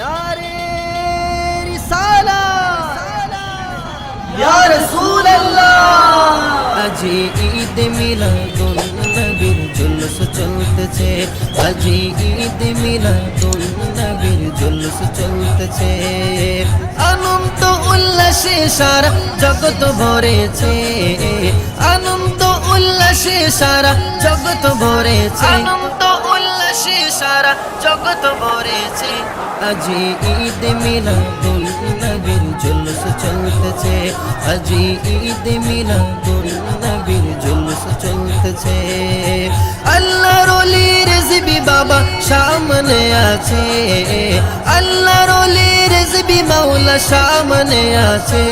নারে রিসালা। ইয়া রাসূলুল্লাহ। আজি ঈদ মিলাদুন নবীর জুলুস চলতেছে। আজি ঈদ মিলাদুন নবীর জুলুস চলতেছে। আনন্দ উল্লাসে সারা জগৎ ভরেছে। আনন্দ উল্লাসে সারা জগৎ ভরেছে। আনন্দ উল্লাসে সারা জগৎ ভরেছে। আজি ঈদ মিলাদুন নবীর জুলুস চলতেছে। আজি ঈদ মিলাদুন নবীর জুলুস চলতেছে। আল্লাহ রলি রেজবি বাবা সামনে আছে। আল্লাহ রলি রেজবি মাওলা সামনে আছে।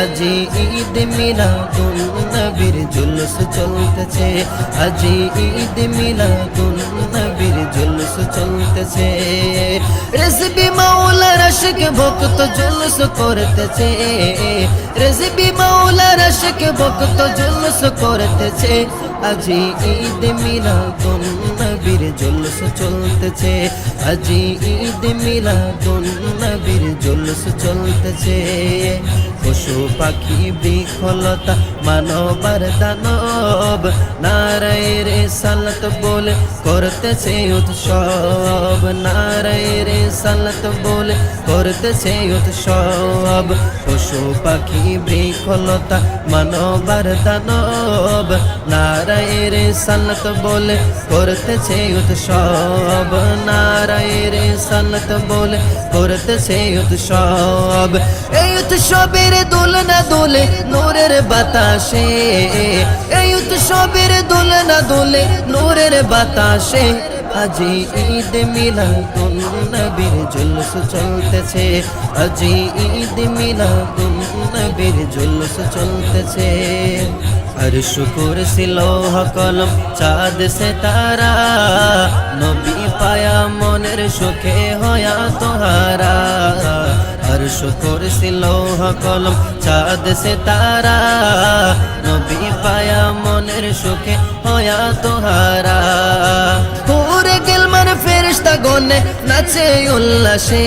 আজি ঈদ মিলাদুন নবীর জুলুস চলতেছে। আজি ঈদ মিলাদুন নবীর জুলুস চলতেছে। রেসবি মাওলা রশক ভক্ত জুলুস করতেছে। রেসবি মাওলা রশক ভক্ত জুলুস করতেছে। আজি ঈদ মিলাদুন নবীর জুলুস চলতেছে। আজি ঈদ মিলাদুন নবীর জুলুস চলতেছে। পশু পাখি বৃক্ষলতা মানবার দানব। নারায়ের সালত বলে করতেছে উৎসব। রে সালত বলে করতেছে উৎসব। পশু পাখি বৃক্ষলতা মানবার দানব। নারায়ের সালত বলে করতেছে উৎসব। নারায়ের সালত বলে করতেছে উৎসব। এই উৎসবের দোলনা দোলে নূরের বাতাসে। এই উৎসবের দোলনা দোলে নূরের বাতাসে। আজি ঈদ মিলাদুন নবীর জুলুস চলতেছে। আজি ঈদ মিলাদুন নবীর জুলুস চলতেছে। আর শুকুর ছিল কলম, চাঁদ সে তারা নবী পায়া মনের সুখে হয়া তোহারা। আর শুকুর ছিল কলম, চাঁদ সে তারা নবী পায়া মনের সুখে হয়া তোহারা। গনে নাচে উল্লাসে।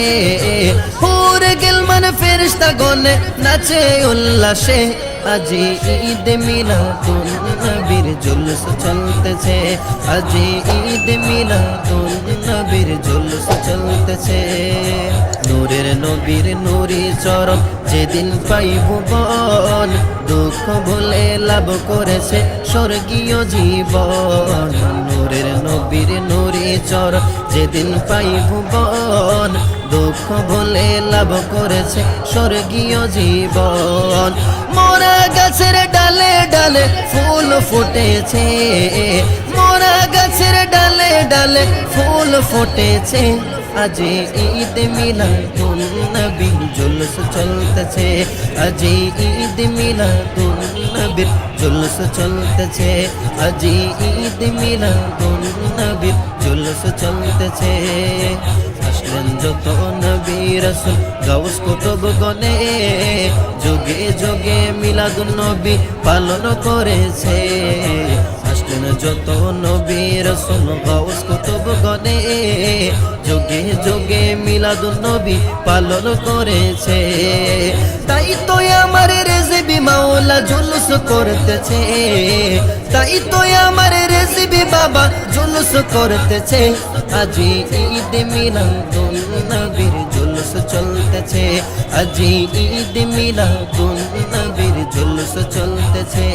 পুরে গেল মানে ফেরিস্তা গনে নাচে উল্লাসে। আজি ঈদ মিলাদুন নবীর জুলুস চলতেছে। আজি ঈদ মিলাদুন নবীর জুলুস চলতেছে। নূরের নবীর নুরি চরম যেদিন পাইব বল দুঃখ ভুলে লাভ করেছে স্বর্গীয় জীবন। নূরের নবীর নুরি চরম যেদিন পাইব বল দুঃখ ভুলে লাভ করেছে স্বর্গীয় জীবন। মোরা গাছের ডালে ডালে ফুল ফুটেছে মোরা গাছের ডালে ডালে ফুল ফুটেছে আজি ঈদ মিলাদুন নবী, জুলুস চলতেছে। আজি ঈদ মিলাদুন নবীর জুলুস চলতেছে। আজি ঈদ মিলাদুন নবীর জুলুস চলতেছে। আসলেন যত নবী রসুল, গাউস কুতুব গনে যোগে যোগে মিলাদুন নবী পালন করেছে। আসলেন যত নবীর রসুল গাউস কুতুব গনে। যোগে যোগে মিলাদুন নবী পালন করেছে। তাই তো আমার রেজবি মাওলা জুলুস করতেছে। তাই তো আমার রেজবি বাবা জুলুস করতেছে। আজি ঈদ মিলাদুন নবীর জুলুস চলতেছে। আজি ঈদ মিলাদুন নবীর জুলুস চলতেছে।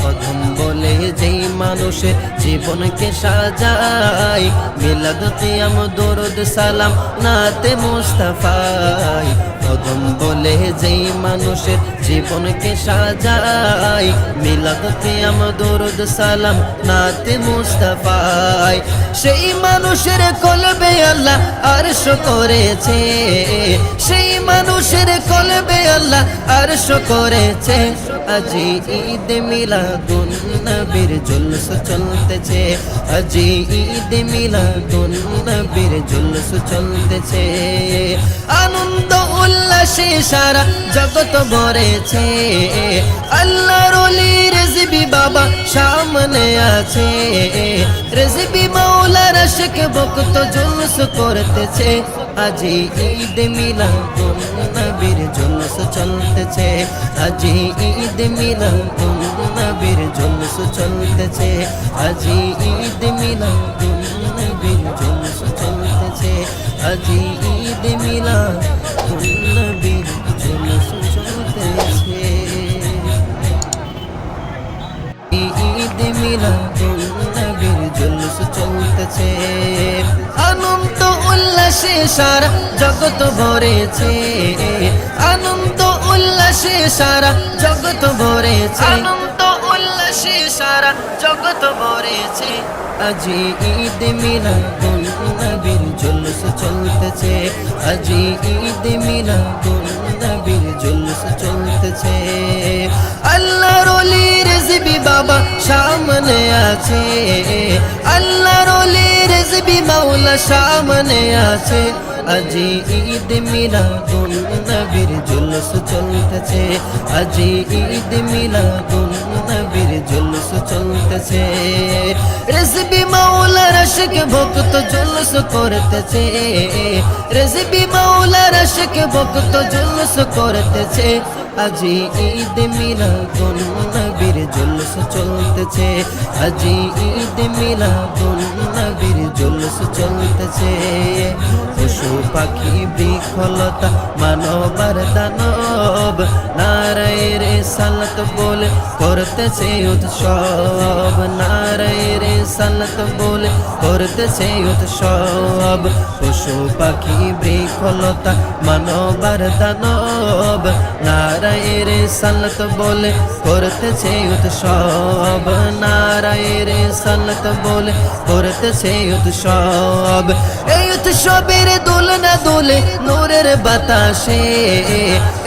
প্রথম বলে যেই মানুষের জীবনকে সাজাই। মিলাদ কিয়াম দরুদ সালাম নাতে মুস্তাফাই। প্রথম বলে যেই মানুষের জীবনকে সাজায় মিলাদ কিয়াম দরুদ, সালাম, নাতে মুস্তাফাই। সেই মানুষের কলবে আল্লাহ আরশ করেছে, সেই মানুষের কলবে আল্লাহ আরশ করেছে। আজি ঈদ মিলাদুন নবীর জুলুস চলতেছে, আজি ঈদ মিলাদুন নবীর জুলুস চলতেছে। আনন্দ উল্লাস সারা জগৎ ভরেছে। আল্লাহর অলি রেজবি বাবা সামনে আছে। রেজবি মাওলার আশিক ভক্ত জুলুস করতেছে। আজি ঈদ মিলাদুন নবীর জুলুস চলতেছে। আজি ঈদ মিলাদুন নবীর জুলুস চলতেছে। আজি ঈদ মিলাদুন নবীর জুলুস চলতেছে। আজি নবীর জুলুস চলতেছে। আনন্দ উল্লাসে সারা জগৎ ভরেছে। আনন্দ উল্লাসে সারা জগৎ ভরেছে। আনন্দ উল্লাসে সারা জগৎ ভরেছে। আজি ঈদ জুলুস চলতেছে। আজি ঈদ জুলুস চলতেছে। আল্লাহর অলি রেজবি বাবা সামনে আছে। আল্লাহর রেজবি মাওলা সামনে আছে। আজি ঈদ মিলাদুন নবীর জুলুস চলতেছে। আজি ঈদ মিলাদুন নবীর জুলুস চলতেছে। রেজবি মাওলা রশক ভক্ত জুলুস করতেছে। রেজবি মাওলা রশক ভক্ত জুলুস করতেছে। আজি ঈদ মিলাদুন নবীর জুলুস চলতেছে। আজি ঈদ মিলাদুন নবীর জুলুস চলতেছে। পশু পাখি বৃক্ষলতা মানবার দানব নারায় রে সালত বলে করতেছে উৎসব। নারায় রে সালত বলে করতেছে উৎসব। পশু পাখি বৃক্ষলতা মানবার দানব নারায় রে সালত বলে করতেছে উৎসব নারায় রে সালত বলে করতেছে উৎসব এই উৎসবের দোলনা দোলে নোরের বাতাসে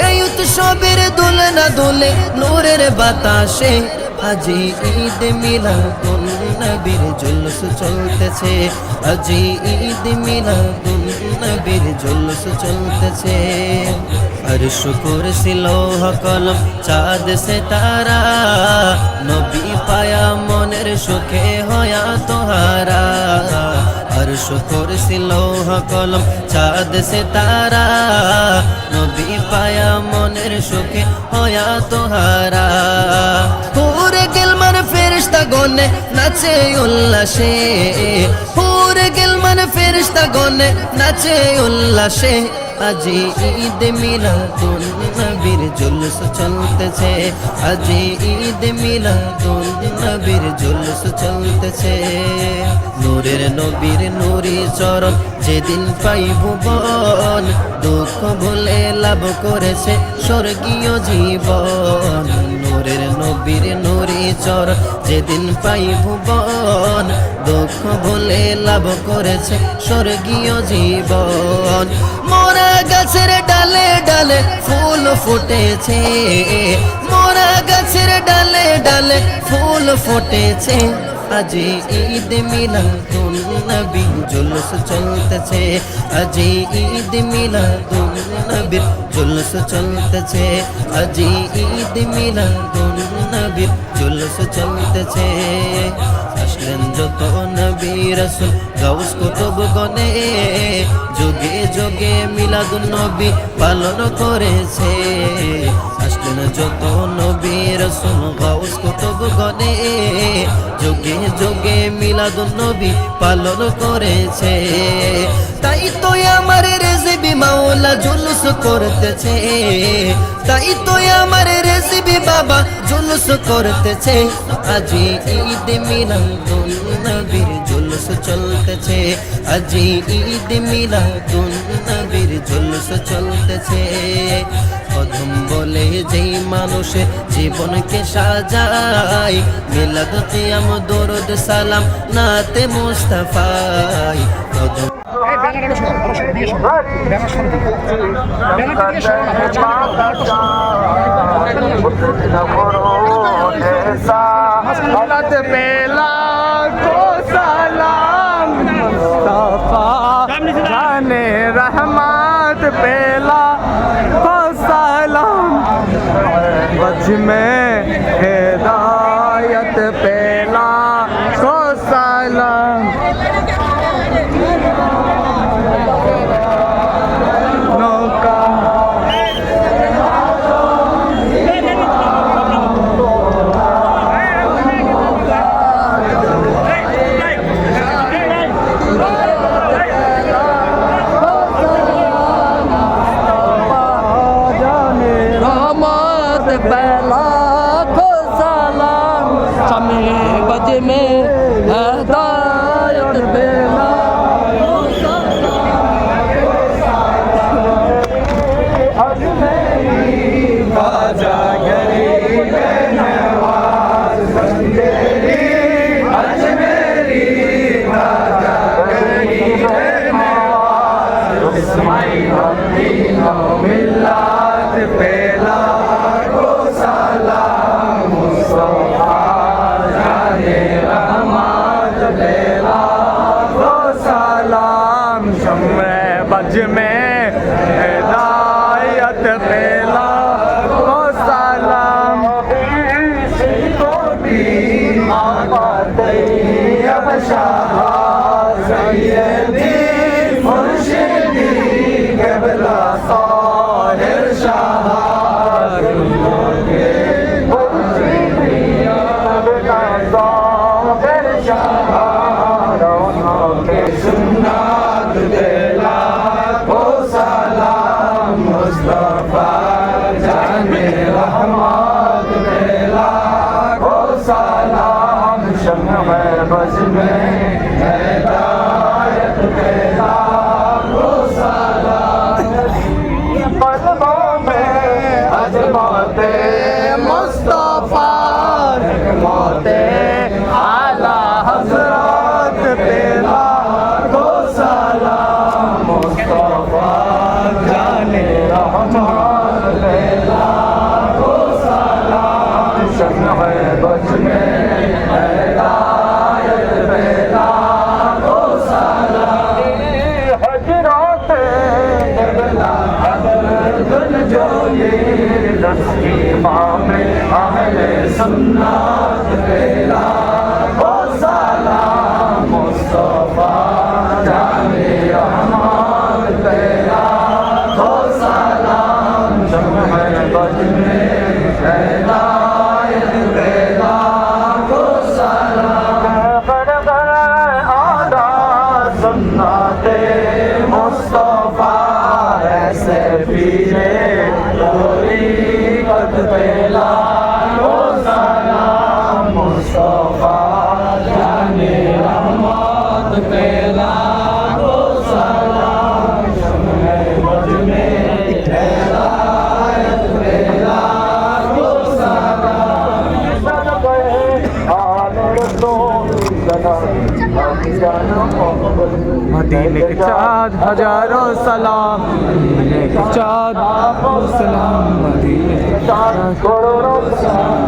এই উৎসবের দোলনা দোলে নোরের বাতাসে আজি ঈদ মিলাদুন নবীর জুলুস চলতেছে। আজি ঈদ মিলাদুন নবীর জুলুস চলতেছে। আর শুকুর ছিল কলম চাঁদ সে তারা। নবী পায়া মনের সুখে হয়া তোহারা। আর শুকুর ছিল কলম চাঁদ সে তারা। নবী পায়া মনের সুখে হয়া তোহারা। গনে নাচে উল্লাসে। পুরে গেলমান ফেরিস্তা গনে নাচে উল্লাসে। আজি ঈদ মিলাদুন নবীর জুলুস চলতেছে। আজি ঈদ মিলাদুন নবীর জুলুস চলতেছে। নূরের নবীর নুরি চরণ যেদিন পাই ভুবন দুঃখ ভুলে লাভ করেছে স্বর্গীয় জীবন। নূরের নবীর নুরি চর, যেদিন পাই ভুবন দুঃখ ভুলে লাভ করেছে স্বর্গীয় জীবন। মোরা গাছের ডালে ডালে ফুল ফুটেছে গাছের ডালে ডালে ফুল ফুটেছে। আজি ঈদ মিলাদুন নবী জুলুস চলতেছে। আজি ঈদ মিলাদুন নবীর জুলুস চলতেছে। আজি ঈদ মিলাদুন নবীর জুলুস চলতেছে। আসলেন যত নবী গাউস কুতুব গনে যোগে যোগে মিলাদুন নবী পালন করেছে। আসলেন যত নবী রসুল গাউস কুতুব গনে যোগে যোগে নবী পালন করেছে। তাই তো আমার রেজিবি মাওলা জুলুস করতেছে। তাই তো আমার রেজিবি বাবা জুলুস করতেছে। আজি ঈদ মিলাদুন নবীর জুলুস চলতেছে। আজি ঈদ মিলাদুন নবীর জুলুস চলতেছে। প্রথম বলে যেই মানুষের জীবনকে সাজায় মিলাদতে আম দরুদ, সালাম নাতে মুস্তাফাই হাত পেলা কো সালাম সাফা জানে রহমাত পেলা কো সালাম বজ মে Hacı man. চাঁদ হাজারো সালাম। চাঁদ সালাম করো সালাম